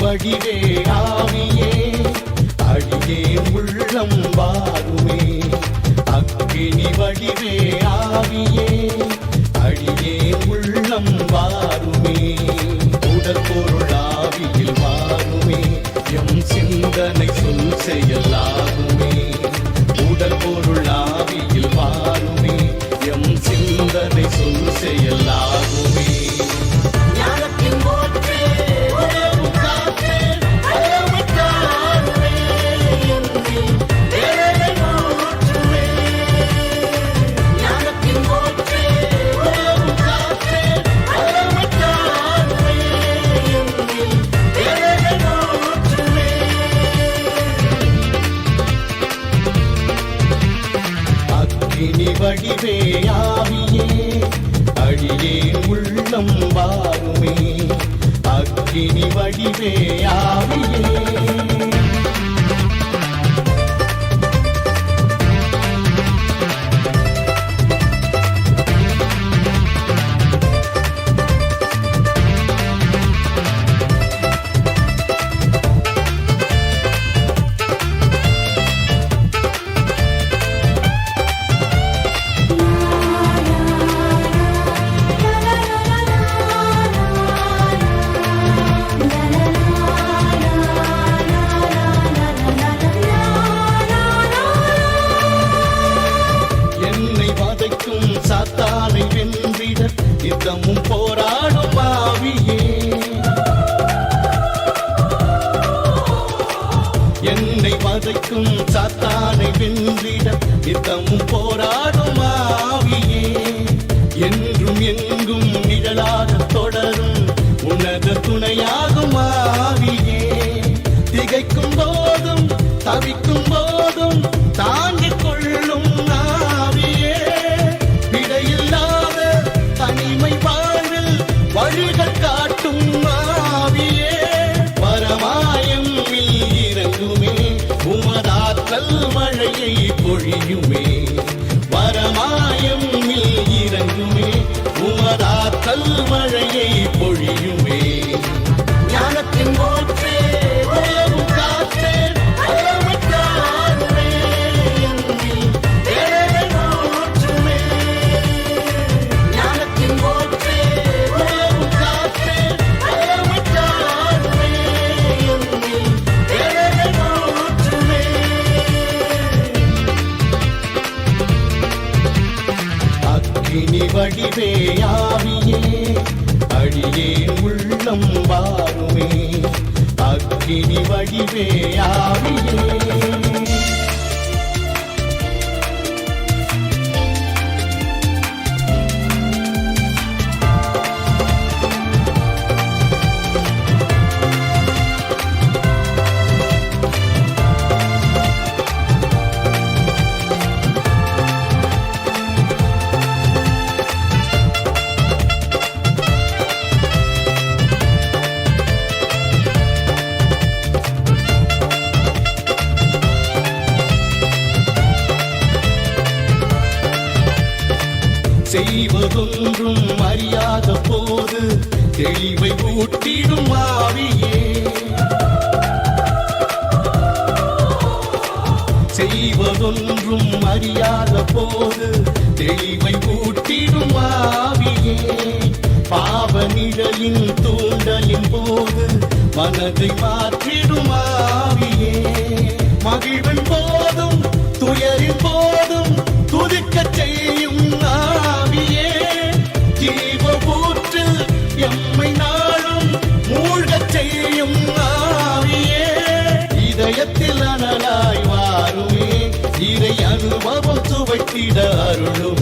வடிவே ஆவியே அடியே உள்ளம் வாருமே. அக்கினி வடிவே ஆவியே அடியே உள்ளம் வாருமே. உடல் அக்கினி அடியே உள்ளம் வாருமே அக்கினி வடிவே சாத்தானை வென்றிட யுத்தமும் போராடும் பாவியே என்னை வதைக்கும் சாத்தானை வென்றிட யுத்தமும் போராடும் ஆவியே. என்றும் எங்கும் நிழலாக தொடரும் உனது துணையாகும் ஆவியே. திகைக்கும் போதும் தவிக்கும் போதும் பொழியுமே வரமாயம் இறங்குமே. உமதாற்றல் மழையை பொழியுமே. அக்கினி வடிவே ஆவியே அடியே உள்ளம் வாருமே. அக்கினி வடிவே செய்வதொன்றும் அறியாத போது தெளிவை ஊட்டிடும் ஆவியே. செய்வதொன்றும் அறியாத போது தெளிவை ஊட்டிடும் ஆவியே. பாவ நிழலின் தூண்டலின் போது மனதை மாற்றிடும் ஆவியே. மகிழ்வின் போதும் இறை அனுபவம் சுவைத்திட அருளுமே